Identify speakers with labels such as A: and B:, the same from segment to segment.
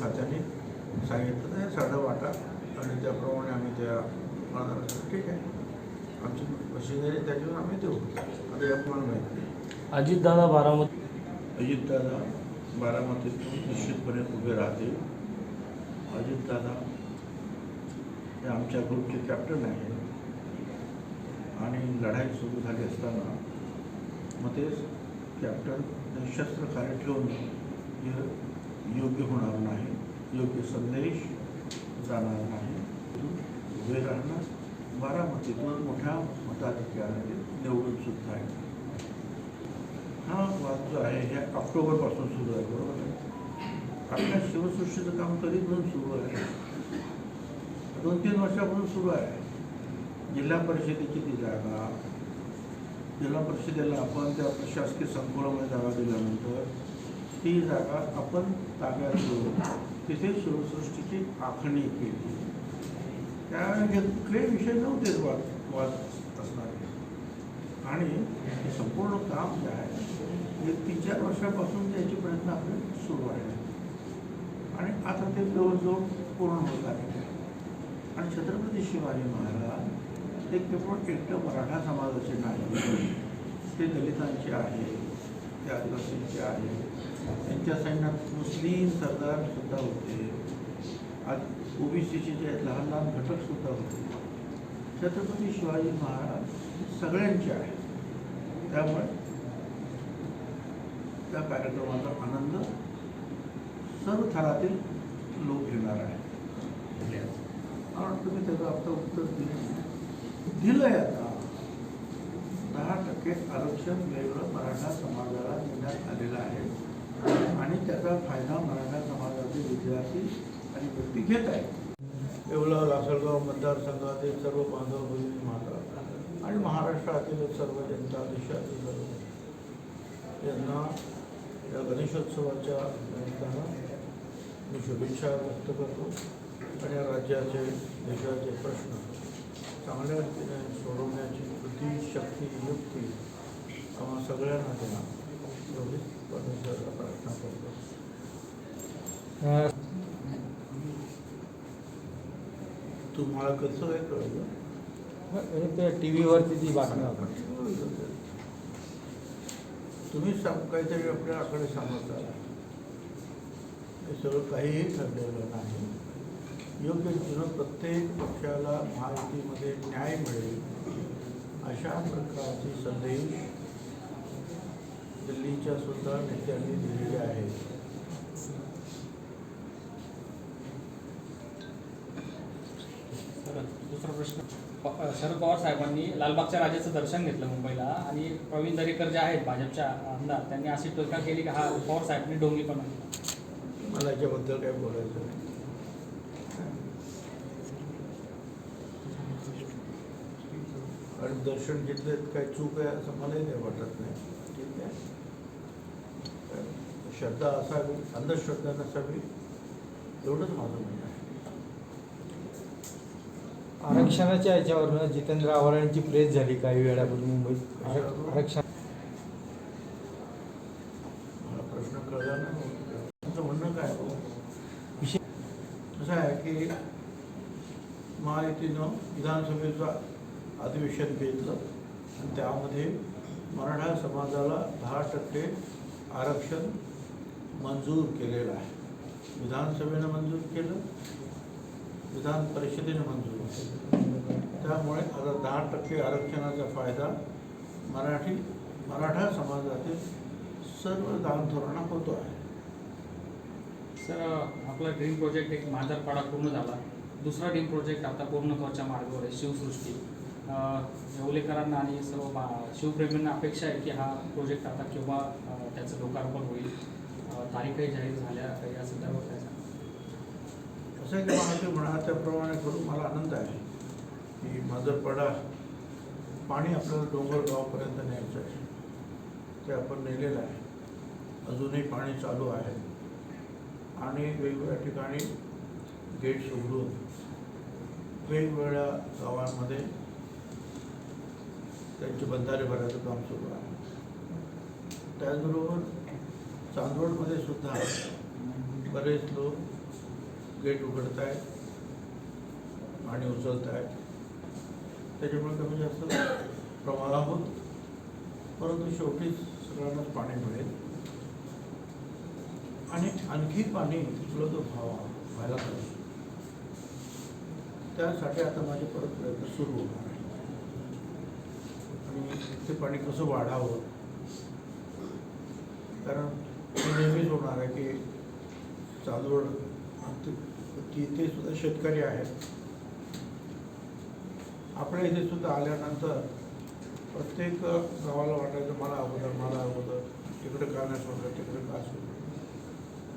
A: खात्याने सांगितलं नाही साडा वाटा. आणि त्याप्रमाणे आम्ही त्या ठीक आहे. आमची मशिनरी त्याच्यावर आम्ही देऊ. आता या तुम्हाला माहिती.
B: अजितदादा बारामती.
A: अजितदादा बारामतीतून निश्चितपणे उभे राहतील. अजितदादा हे आमच्या ग्रुपचे कॅप्टन आहे. आणि लढाई सुरू झाली असताना मग ते कॅप्टन शस्त्र कार्य ठेवून योग्य होणार नाही योग्य संदेश जाणार नाही. उभे राहणार बारामतीतून मोठ्या मताधिकाराने निवडून सुद्धा आहे हा वाद जो आहे हे ऑक्टोबरपासून सुरू आहे बरोबर आहे? आपल्या शिवसृष्टीचं काम कधीपासून सुरू आहे? दोन तीन वर्षापासून सुरू आहे. जिल्हा परिषदेची ती जागा जिल्हा परिषदेला आपण त्या प्रशासकीय संकुलामध्ये जागा दिल्यानंतर ती जागा आपण ताब्यात घेऊन तिथे शिवसृष्टीची आखणी केली. त्या हे विषय नव्हते वाद वाद असणारे. आणि हे संपूर्ण काम जे आहे हे तीन चार वर्षापासून त्याचे प्रयत्न आपले सुरू आहे आणि आता ते जवळजवळ पूर्ण होत आहे. आणि छत्रपती शिवाजी महाराज हे केवळ एकटं मराठा समाजाचे नाही ते दलितांचे आहे ते आदिवासींचे आहे. त्यांच्या सैन्यात मुस्लिम सरदार सुद्धा होते. आज ओबीसीचे जे लहान लहान घटक सुद्धा होते. छत्रपती शिवाजी महाराज सगळ्यांचे आहे त्यामुळे त्या कार्यक्रमाचा आनंद सर्व थरातील लोक घेणार आहे कारण तुम्ही त्याचं आता उत्तर दिलं दिलं आहे आता. टक्के आरक्षण वेगळं मराठा समाजाला देण्यात आलेलं आहे. आणि त्याचा फायदा मराठा समाजाचे विद्यार्थी आणि व्यक्ती घेत आहेत. येवला लासलगाव मतदारसंघातील सर्व बांधव भगिनी माता आणि महाराष्ट्रातील सर्व जनता देशातील सर्व यांना या गणेशोत्सवाच्या निमित्तानं मी शुभेच्छा व्यक्त करतो. आणि या राज्याचे देशाचे प्रश्न चांगल्या रीतीने सोडवण्याची बुद्धी शक्ती युक्ती आम्हा सगळ्यांना द्या एवढीच परमेश्वराला प्रार्थना करतो. तुम्हाला कसं आहे कळलं?
B: हे ते टी व्हीवरती ती बातमी.
A: तुम्ही सांग काहीतरी आपल्याकडे सांगत आला हे सगळं काहीही ठरलेलं नाही. योग्य रीतीनं प्रत्येक पक्षाला महायुतीमध्ये न्याय मिळेल अशा प्रकारचे संदेश दिल्लीच्या सुद्धा नेत्यांनी दिलेले आहेत
C: सर, दुसरा प्रश्न. शरद पवार साहेबांनी लालबागच्या राजाचं दर्शन घेतलं मुंबईला आणि प्रवीण दरेकर जे आहेत भाजपच्या आमदार त्यांनी अशी टीका केली की हा पवार साहेबांनी ढोंगीपणा केला.
A: मला याच्याबद्दल काही बोलायचं नाही आणि दर्शन घेतलं काही चूक आहे असं मलाही काही वाटत नाही. ठीक आहे श्रद्धा असावी अंधश्रद्धा नसावी एवढंच माझं म्हणणं आहे.
B: आरक्षणाच्या याच्यावरनं जितेंद्र आव्हाड यांची प्रेस झाली काही वेळापूर्वी मुंबईत. आर- आरक्षण
A: मला प्रश्न कळला नाही. तुमचं म्हणणं काय हो
B: विषय
A: असं आहे की महायुतीनं विधानसभेचं अधिवेशन घेतलं. आणि त्यामध्ये मराठा समाजाला दहा टक्के आरक्षण मंजूर केलेलं आहे. विधानसभेनं मंजूर केलं. विधान परिषदेनं मंजूर केलं. त्यामुळे आता दहा टक्के आरक्षणाचा फायदा मराठी मराठा समाजातील सर्व दानधोरणा होतो आहे.
C: सर आपला ड्रीम प्रोजेक्ट एक माझा पाडा पूर्ण झाला. दुसरा ड्रीम प्रोजेक्ट आता पूर्णत्वाच्या मार्गावर आहे शिवसृष्टी. येवलेकरांना आणि सर्व शिवप्रेमींना अपेक्षा आहे की हा प्रोजेक्ट आता केव्हा त्याचं लोकार्पण होईल. तारीखही जाहीर झाल्या या संदर्भात काय
A: असं आहे की म्हणा त्याप्रमाणे करून मला आनंद आहे की माझरपाडा पाणी आपल्याला डोंगर गावापर्यंत न्यायचं आहे. ते आपण नेलेलं आहे. अजूनही पाणी चालू आहे. आणि वेगवेगळ्या ठिकाणी गेट्स उघडून वेगवेगळ्या गावांमध्ये त्यांचे बंधारे भरायचं काम सुरू आहे. त्याचबरोबर चांदवडमध्ये सुद्धा बरेच लोक गेट उघडत आहेत पाणी उचलत आहेत त्याच्यामुळे कमी जास्त प्रवाह होतो. परंतु शेवटी सगळ्यांनाच पाणी मिळेल. आणि आणखी पाणी उपलब्ध व्हावा व्हायला पाहिजे. त्यासाठी आता माझे परत प्रयत्न सुरू होणार आहे ते पाणी कसं वाढावं? कारण हे नेहमीच होणार आहे की चांदवड तिथे सुद्धा शेतकरी आहेत. आपल्या इथे सुद्धा आल्यानंतर प्रत्येक गावाला वाटायचं मला अगोदर मला अगोदर तिकडे का नाही सोडलं तिकडे का सोडलं?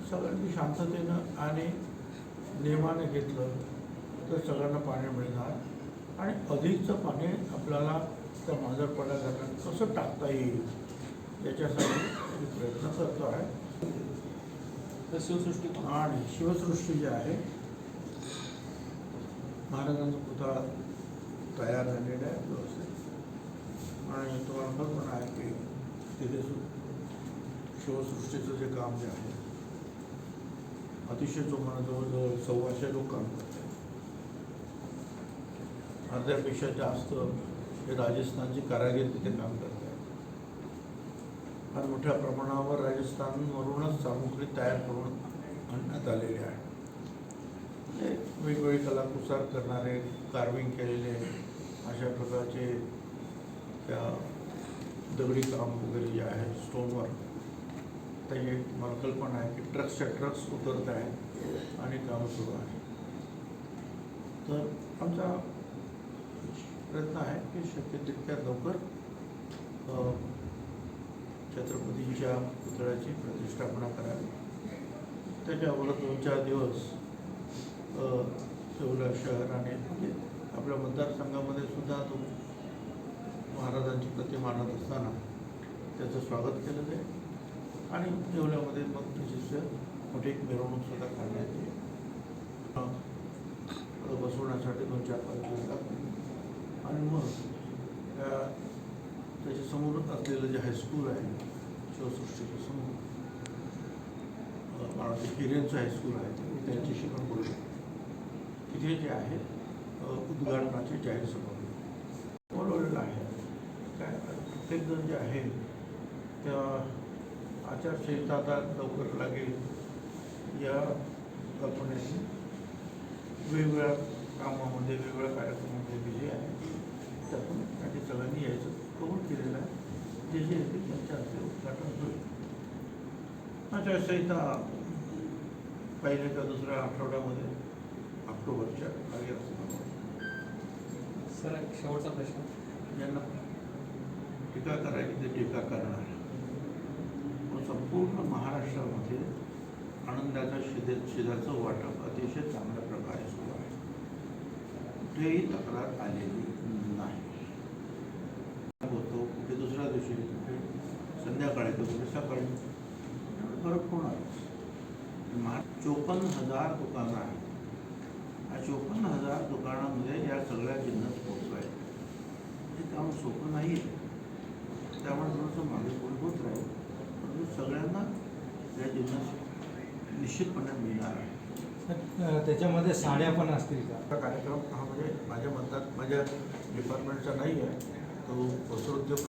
A: सगळ्यांनी शांततेनं आणि नियमाने घेतलं तर सगळ्यांना पाणी मिळणार आणि अधिकचं पाणी आपल्याला त्या मांजरपडा घाटात कसं टाकता येईल? याच्यासाठी मी प्रयत्न करतो आहे.
C: तर शिवसृष्टी पण
A: आणि शिवसृष्टी जी आहे महाराजांचा पुतळा तयार झालेला आहे व्यवस्थित. आणि तुम्हाला कल्पना आहे की तिथे सु शिवसृष्टीचं जे काम जे आहे अतिशय जोमानं जवळजवळ सव्वाशे लोक काम करतात अर्ध्यापेक्षा जास्त हे राजस्थानचे कारागीर तिथे काम करत. आहेत फार मोठ्या प्रमाणावर राजस्थानवरूनच सामुग्री तयार करून आणण्यात आलेली आहे. म्हणजे वेगवेगळे कलाकुसार करणारे कार्विंग केलेले अशा प्रकारचे त्या दगडी काम वगैरे जे आहे स्टोनवर त्याची मला कल्पना आहे की ट्रक्सच्या ट्रक्स उतरत आहेत आणि काम सुरू आहे. तर आमचा प्रयत्न आहे की शक्य तितक्या लवकर छत्रपतींच्या पुतळ्याची प्रतिष्ठापना करावी. त्याच्यावर दोन चार दिवस सेवला शहराने म्हणजे आपल्या मतदारसंघामध्ये सुद्धा तो महाराजांची प्रतिमा आणत असताना त्याचं स्वागत केलं जाईल. आणि येवल्यामध्ये मग त्याची मोठी एक मिरवणूक सुद्धा काढण्यात येईल. बसवण्यासाठी दोन चार पाच दिवस लागतील. आणि मग त्या असलेलं जे हायस्कूल आहे शिवसृष्टीच्या समोर अ, हिरेंचं हायस्कूल आहे ते त्यांची शिकण करू तिथे जे आहे उद्घाटनाचे उद्घाटनाची जाहीर सभा बोलवलेलं आहे. काय प्रत्येकजण जे आहे त्या आचारसंहिता आता लवकर लागेल या कल्पनेने वेगवेगळ्या कामामध्ये वेगवेगळ्या कार्यक्रमामध्ये बिझी आहे. त्यातून काही सगळ्यांनी यायचं कबूल केलेलं आहे. जे जे येतील त्यांच्या हस्ते उद्घाटन होईल. आचारसंहिता पहिल्या का दुसऱ्या आठवड्यामध्ये ऑक्टोबरच्या काही असणार
C: सर शेवटचा प्रश्न.
A: ज्यांना टीका करायची ते टीका करणार. संपूर्ण महाराष्ट्रामध्ये आनंदाच्या शिदे शिदाचं वाटप अतिशय चांगल्या प्रकारे सुरू आहे. कुठेही तक्रार आलेली नाही. होतो कुठे दुसऱ्या दिवशी कुठे संध्याकाळी तर कुठे सकाळी. फरक होणार चोपन्न हजार दुकानं आहेत. या चोपन्न हजार दुकानामध्ये या सगळ्या जिन्नस पोचवायचे हे काम सोपं नाही आहे त्यामुळे थोडंसं मागे पुढे होत राहील. परंतु सगळ्यांना या जिन्नस निश्चितपणे मिळणार आहे.
B: त्याच्यामध्ये साड्या पण असतील का?
A: कार्यक्रम हा म्हणजे माझ्या मतात माझ्या डिपार्टमेंटचा नाही आहे तो वस्त्रोद्योग